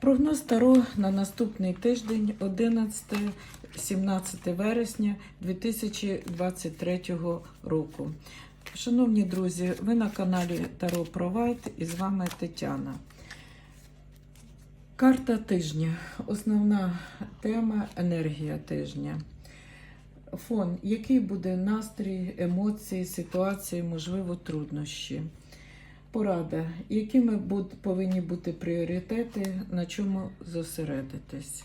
Прогноз Таро на наступний тиждень 11-17 вересня 2023 року. Шановні друзі, ви на каналі Таро Провайт і з вами Тетяна. Карта тижня. Основна тема енергія тижня. Фон, який буде настрій, емоції, ситуації, можливо, труднощі. Порада, якими повинні бути пріоритети, на чому зосередитись.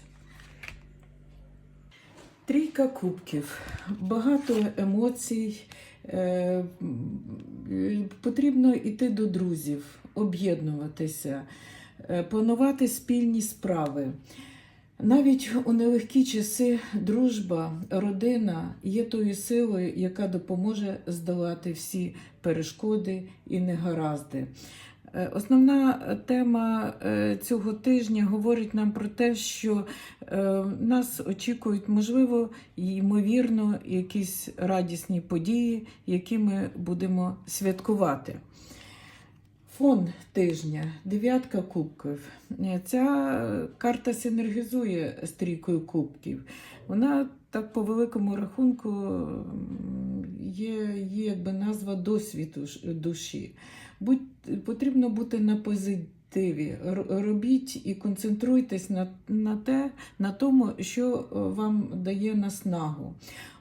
Трійка кубків. Багато емоцій. Е, Потрібно йти до друзів, об'єднуватися, е, планувати спільні справи. Навіть у нелегкі часи дружба, родина є тою силою, яка допоможе здолати всі перешкоди і негаразди. Е, Основна тема е, цього тижня говорить нам про те, що е, нас очікують, можливо, ймовірно, якісь радісні події, які ми будемо святкувати. Фон тижня, дев'ятка кубків. Ця карта синергізує з трійкою кубків. Вона так по великому рахунку є, є якби назва досвіду душі. Будь, потрібно бути на позитиві. Р- Робіть і концентруйтесь на, на, те, на тому, що е, вам дає наснагу.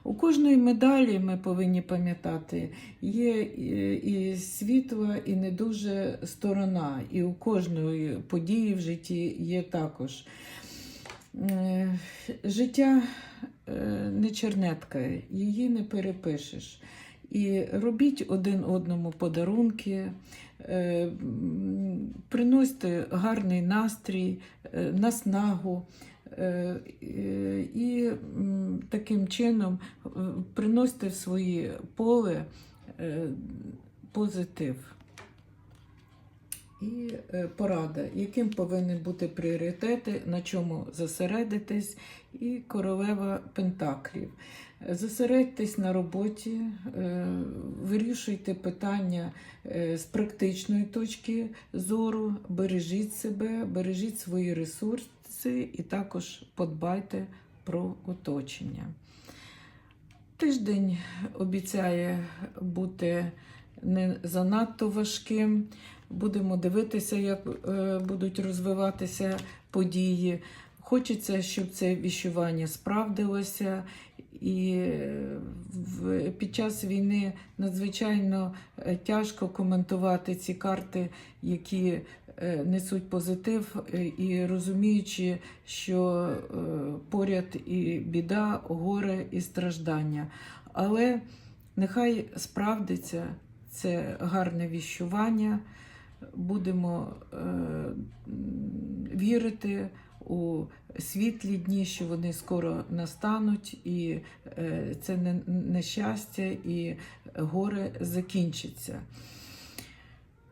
У кожної медалі ми повинні пам'ятати, є і- і світла, і не дуже сторона. І у кожної події в житті є також. Е, Життя е, не чернетка, її не перепишеш. І робіть один одному подарунки, е, приносьте гарний настрій, е, наснагу. е, І таким чином приносите в своє поле позитив. І е, порада, яким повинні бути пріоритети, на чому зосередитись, і королева Пентаклів. Зосередьтесь на роботі, е, вирішуйте питання е, з практичної точки зору, бережіть себе, бережіть свої ресурси і також подбайте про оточення. Тиждень обіцяє бути не занадто важким. Будемо дивитися, як е, будуть розвиватися події. Хочеться, щоб це віщування справдилося. І під час війни надзвичайно е, тяжко коментувати ці карти, які е, несуть позитив, і розуміючи, що поряд і біда, горе і страждання. Але нехай справдиться це гарне віщування. Будемо е, вірити у світлі дні, що вони скоро настануть, і е, це не- нещастя і горе закінчиться.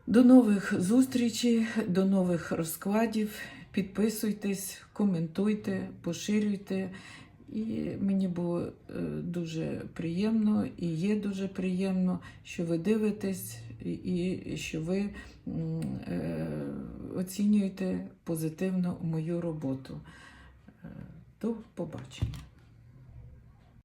До нових зустрічей, до нових розкладів. Підписуйтесь, коментуйте, поширюйте. І мені було е, дуже приємно і є дуже приємно, що ви дивитесь і, що ви е, оцінюєте позитивно мою роботу. Е, До побачення.